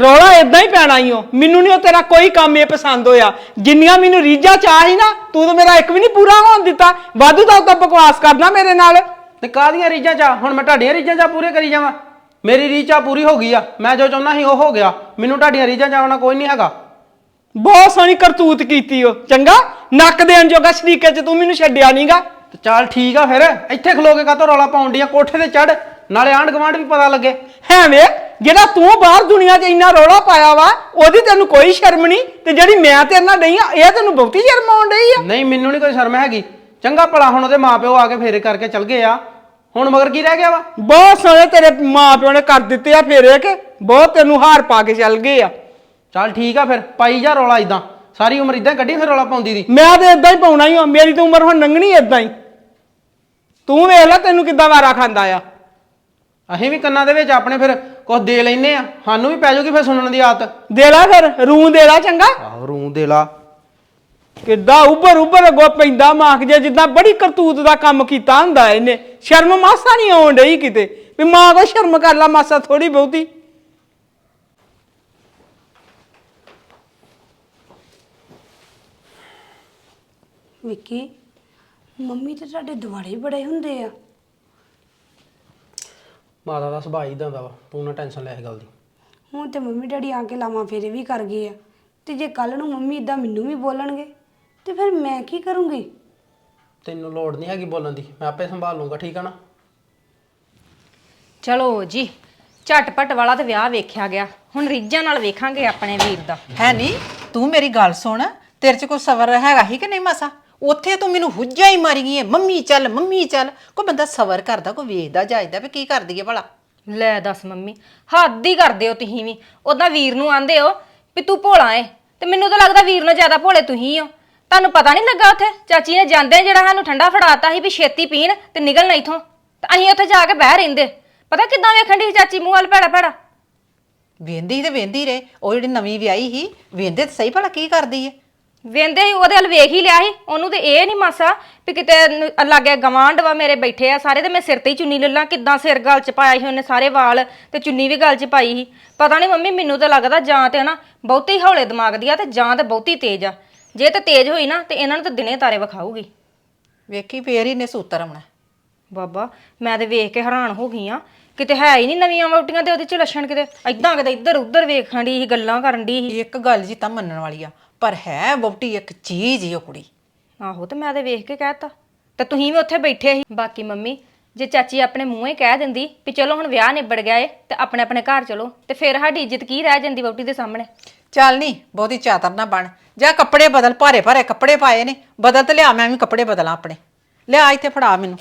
ਰੌਲਾ ਇਦਾਂ ਹੀ ਪੈਣਾ ਈ ਓ। ਮੈਨੂੰ ਨਹੀਂ ਉਹ ਤੇਰਾ ਕੋਈ ਕੰਮ ਇਹ ਪਸੰਦ ਹੋਇਆ। ਜਿੰਨੀਆਂ ਮੈਨੂੰ ਰੀਝਾਂ ਚਾਹ ਸੀ ਨਾ ਤੂੰ ਤਾਂ ਮੇਰਾ ਇੱਕ ਵੀ ਨਹੀਂ ਪੂਰਾ ਹੋਣ ਦਿੱਤਾ। ਵਾਧੂ ਦਾ ਤਾਂ ਬਕਵਾਸ ਕਰਨਾ ਮੇਰੇ ਨਾਲ। ਤੇ ਕਾਹਦੀਆਂ ਰੀਝਾਂ ਚਾ ਹੁਣ ਮੈਂ ਤੁਹਾਡੀਆਂ ਰੀਝਾਂ ਚਾ ਪੂਰੇ ਕਰੀ ਜਾਵਾਂ। ਮੇਰੀ ਰੀਝ ਪੂਰੀ ਹੋ ਗਈ ਆ। ਮੈਂ ਜੋ ਚਾਹੁੰਦਾ ਸੀ ਉਹ ਹੋ ਗਿਆ। ਮੈਨੂੰ ਤੁਹਾਡੀਆਂ ਰੀਝਾਂ ਚਾਹਣਾ ਕੋਈ ਨਹੀਂ ਹੈਗਾ। ਬਹੁਤ ਸੋਹਣੀ ਕਰਤੂਤ ਕੀਤੀ ਓ। ਚੰਗਾ? ਨੱਕ ਦੇਣ ਜੋਗਾ ਸ਼ਰੀਕੇ ਚ ਤੂੰ ਮੈਨੂੰ ਛੱਡਿਆ ਨਹੀਂਗਾ ਤੇ ਚੱਲ ਠੀਕ ਆ ਫਿਰ। ਇੱਥੇ ਖਲੋ ਕੇ ਕਾਤੋਂ ਰੌਲਾ ਪਾਉਣ ਡੀਆਂ ਕੋਠੇ ਤੇ ਚੜ ਨਾਲੇ ਆਂਢ ਗੁਆਂਢ ਵੀ ਪਤਾ ਲੱਗੇ। ਹੈ ਵੇ ਜਿਹੜਾ ਤੂੰ ਬਾਹਰ ਦੁਨੀਆ 'ਚ ਇੰਨਾ ਰੌਲਾ ਪਾਇਆ ਵਾ ਉਹਦੀ ਤੈਨੂੰ ਕੋਈ ਸ਼ਰਮ ਨਹੀਂ ਤੇ ਜਿਹੜੀ ਮੈਂ ਤੇਰੇ ਨਾਲ ਨਹੀਂ ਆ ਇਹ ਤੈਨੂੰ ਬਹੁਤੀ ਸ਼ਰਮ ਆਉਣ ਡਈ ਆ। ਨਹੀਂ ਮੈਨੂੰ ਨਹੀਂ ਕੋਈ ਸ਼ਰਮ ਹੈਗੀ। ਚੰਗਾ ਭਲਾ ਹੁਣ ਉਹਦੇ ਮਾਪਿਓ ਆ ਕੇ ਫੇਰੇ ਕਰਕੇ ਚਲ ਗਏ ਆ। ਹੁਣ ਮਗਰ ਕੀ ਰਹਿ ਗਿਆ ਵਾ? ਬਹੁਤ ਸੋਹਣੇ ਤੇਰੇ ਮਾਂ ਪਿਓ ਨੇ ਕਰ ਦਿੱਤੇ ਆ ਫੇਰੇ ਕਿ ਬਹੁਤ ਤੈਨੂੰ ਹਾਰ ਪਾ ਕੇ ਚੱਲ ਗਏ ਆ। ਚੱਲ ਠੀਕ ਆ ਫਿਰ ਪਾਈ ਜਾ ਰੌਲਾ ਇਦਾਂ ਸਾਰੀ ਉਮਰ ਇਦਾਂ ਕੱਢੀ ਫਿਰ ਰੌਲਾ ਪਾਉਂਦੀ ਦੀ। ਮੈਂ ਤੇ ਇਦਾਂ ਹੀ ਪਾਉਣਾ ਹੀ ਆ ਮੇਰੀ ਤਾਂ ਉਮਰ ਹੁਣ ਲੰਘਣੀ ਇਦਾਂ ਹੀ। ਤੂੰ ਵੇਖ ਲੈ ਤੈਨੂੰ ਕਿੱਦਾਂ ਵਾਰਾ ਖਾਂਦਾ ਆ। ਅਸੀਂ ਵੀ ਕੰਨਾਂ ਦੇ ਵਿੱਚ ਆਪਣੇ ਫਿਰ ਕੁਝ ਦੇ ਲੈਨੇ ਆ। ਸਾਨੂੰ ਵੀ ਪੈ ਜਾਊਗੀ ਫਿਰ ਸੁਣਨ ਦੀ ਆਦਤ। ਦੇ ਲੈ ਫਿਰ ਰੂ ਦੇ ਲੈ ਚੰਗਾ। ਆਹੋ ਰੂ ਦੇ ਲਾ। ਕਿੱਦਾਂ ਉੱਭਰ ਉੱਭਰ ਅੱਗੋਂ ਪੈਂਦਾ ਮਾਖ ਜੇ ਜਿੱਦਾਂ ਬੜੀ ਕਰਤੂਤ ਦਾ ਕੰਮ ਕੀਤਾ ਹੁੰਦਾ ਇਹਨੇ। ਸ਼ਰਮ ਮਾਸਾ ਨਹੀਂ ਆਉਣ ਡਈ ਕਿਤੇ। ਵੀ ਮਾਂ ਕੋ ਸ਼ਰਮ ਕਰ ਲਾ ਮਾਸਾ ਥੋੜੀ ਬਹੁਤੀ। ਵਿੱਕੀ ਮੰਮੀ ਤੇ ਤੁਹਾਡੇ ਦੁਆਲੇ ਹੀ ਬੜੇ ਹੁੰਦੇ ਆ। ਮਾਤਾ ਦਾ ਸੁਭਾਅ ਇਦਾਂ ਦਾ ਵਾ ਤੂੰ ਨਾ ਟੈਨਸ਼ਨ ਲੈ ਇਸ ਗੱਲ ਦੀ। ਹੁਣ ਤੇ ਮੰਮੀ ਡੈਡੀ ਆ ਕੇ ਲਾਵਾਂ ਫੇਰੇ ਵੀ ਕਰ ਗਏ ਆ। ਤੇ ਜੇ ਕੱਲ ਨੂੰ ਮੰਮੀ ਇਦਾਂ ਮੈਨੂੰ ਵੀ ਬੋਲਣਗੇ ਤੇ ਫਿਰ ਮੈਂ ਕੀ ਕਰੂੰਗੀ? ਤੈਨੂੰ ਲੋੜ ਨਹੀਂ ਹੈਗੀ ਬੋਲਣ ਦੀ ਮੈਂ ਆਪੇ ਸੰਭਾਲ ਲੂੰਗਾ ਠੀਕ ਆ ਨਾ? ਚਲੋ ਜੀ ਝਟਪਟ ਵਾਲਾ ਤੇ ਵਿਆਹ ਵੇਖਿਆ ਗਿਆ। ਹੁਣ ਰੀਝਾਂ ਨਾਲ ਵੇਖਾਂਗੇ ਆਪਣੇ ਵੀਰ ਦਾ। ਹੈ ਨਹੀਂ ਤੂੰ ਮੇਰੀ ਗੱਲ ਸੁਣ ਤੇਰੇ 'ਚ ਕੋਈ ਸਬਰ ਹੈਗਾ ਹੀ ਕਿ ਨਹੀਂ ਮਾਸਾ? ਉੱਥੇ ਤੂੰ ਮੈਨੂੰ ਹੁੱਜਾ ਹੀ ਮਾਰੀ ਗਈ ਹੈ ਮੰਮੀ ਚੱਲ ਮੰਮੀ ਚੱਲ। ਕੋਈ ਬੰਦਾ ਸਬਰ ਕਰਦਾ ਕੋਈ ਵੇਖਦਾ ਜਾਇਦਾ ਵੀ ਕੀ ਕਰਦੀ ਹੈ ਭਲਾ। ਲੈ ਦੱਸ ਮੰਮੀ ਹੱਦ ਹੀ ਕਰਦੇ ਹੋ ਤੁਸੀਂ ਵੀ। ਉਦਾਂ ਵੀਰ ਨੂੰ ਆਂਦੇ ਹੋ ਵੀ ਤੂੰ ਭੋਲਾ ਏ ਤੇ ਮੈਨੂੰ ਤਾਂ ਲੱਗਦਾ ਵੀਰ ਨਾਲੋਂ ਜ਼ਿਆਦਾ ਭੋਲੇ ਤੁਸੀਂ ਹੋ ਤੁਹਾਨੂੰ ਪਤਾ ਨਹੀਂ ਲੱਗਾ ਉੱਥੇ? ਚਾਚੀ ਨੇ ਜਾਂਦੇ ਜਿਹੜਾ ਸਾਨੂੰ ਠੰਡਾ ਫੜਾਤਾ ਸੀ ਵੀ ਛੇਤੀ ਪੀਣ ਤੇ ਨਿਕਲਣਾ ਇਥੋਂ। ਤੇ ਅਸੀਂ ਉੱਥੇ ਜਾ ਕੇ ਬਹਿ ਰਹਿੰਦੇ। ਪਤਾ ਕਿੱਦਾਂ ਵੇਖਣ ਦੀ ਚਾਚੀ ਮੂੰਹ ਵੱਲ ਭੈੜਾ ਭੈੜਾ? ਵੇਂਦੀ ਤੇ ਵੇਂਦੀ ਰੇ ਉਹ ਜਿਹੜੀ ਨਵੀਂ ਵਿਆਹੀ ਸੀ ਵੇਂਦੇ ਤੇ ਸਹੀ ਭਲਾ ਕੀ ਕਰਦੀ ਹੈ ਵੇਂਦੇ ਹੀ ਉਹਦੇ ਵੱਲ ਵੇਖ ਹੀ ਲਿਆ ਸੀ। ਉਹਨੂੰ ਤੇ ਇਹ ਨਹੀਂ ਮਾਸਾ ਵੀ ਕਿਤੇ ਲਾਗੇ ਗਵਾਂਢ ਵਾ ਮੇਰੇ ਬੈਠੇ ਆ। ਸਾਰੇ ਤੇ ਮੈਂ ਸਿਰ ਤੇ ਹੀ ਚੁੰਨੀ ਲੱਲਾ ਕਿੱਦਾਂ ਸਿਰ ਗਲ ਚ ਪਾਇਆ ਸੀ ਉਹਨੇ ਸਾਰੇ ਵਾਲ ਤੇ ਚੁੰਨੀ ਵੀ ਗਲ ਚ ਪਾਈ ਸੀ। ਪਤਾ ਨਹੀਂ ਮੰਮੀ ਮੈਨੂੰ ਤਾਂ ਲੱਗਦਾ ਜਾਂ ਤੇ ਨਾ ਬਹੁਤੀ ਹੌਲੇ ਦਿਮਾਗ ਦੀ ਆ ਤੇ ਜਾਂ ਤੇ ਬਹੁਤੀ ਤੇਜ਼ ਆ। ਜੇ ਤੇ ਤੇਜ਼ ਹੋਈ ਨਾ ਤੇ ਇਹਨਾਂ ਨੂੰ ਤਾਂ ਦਿਨੇ ਤਾਰੇ ਵਿਖਾਊਗੀ। ਵੇਖੀ ਫੇਰ ਹੀ ਨੇ ਸੂਤਰ ਆਉਣਾ। ਬਾਬਾ ਮੈਂ ਤੇ ਵੇਖ ਕੇ ਹੈਰਾਨ ਹੋ ਗਈ ਆ। ਕਿਤੇ ਹੈ ਹੀ ਨਹੀਂ ਨਵੀਆਂ ਵੋਟੀਆਂ ਤੇ ਉਹਦੇ ਚ ਲੱਛਣ ਕਿਤੇ। ਐਦਾਂ ਕਿਤੇ ਇੱਧਰ ਉੱਧਰ ਵੇਖਣ ਦੀ ਸੀ ਗੱਲਾਂ ਕਰਨ ਦੀ ਸੀ। ਇੱਕ ਗੱਲ ਜੀ ਤਾਂ ਮੰਨਣ ਵਾਲੀ ਆ। ਪਰ ਹੈ ਵਹੁਟੀ ਇੱਕ ਚੀਜ਼ ਹੀ ਉਹ ਕੁੜੀ। ਆਹੋ ਤੇ ਮੈਂ ਤੇ ਵੇਖ ਕੇ ਕਹਿਤਾ। ਤੇ ਤੁਸੀਂ ਵੀ ਉੱਥੇ ਬੈਠੇ ਸੀ। ਬਾਕੀ ਮੰਮੀ ਜੇ ਚਾਚੀ ਆਪਣੇ ਮੂੰਹੇ ਕਹਿ ਦਿੰਦੀ ਵੀ ਚਲੋ ਹੁਣ ਵਿਆਹ ਨਿਬੜ ਗਿਆ ਏ ਤੇ ਆਪਣੇ ਆਪਣੇ ਘਰ ਚਲੋ ਤੇ ਫਿਰ ਸਾਡੀ ਇੱਜ਼ਤ ਕੀ ਰਹਿ ਜਾਂਦੀ ਵਹੁਟੀ ਦੇ ਸਾਹਮਣੇ? ਚੱਲ ਨਹੀਂ ਬਹੁਤੀ ਚਾਤਰ ਨਾ ਬਣ ਜਾ ਕੱਪੜੇ ਬਦਲ ਭਾਰੇ ਭਾਰੇ ਕੱਪੜੇ ਪਾਏ ਨੇ। ਬਦਲ ਤੇ ਲਿਆ ਮੈਂ ਵੀ ਕੱਪੜੇ ਬਦਲਾਂ ਆਪਣੇ। ਲਿਆ ਇੱਥੇ ਫੜਾ ਮੈਨੂੰ।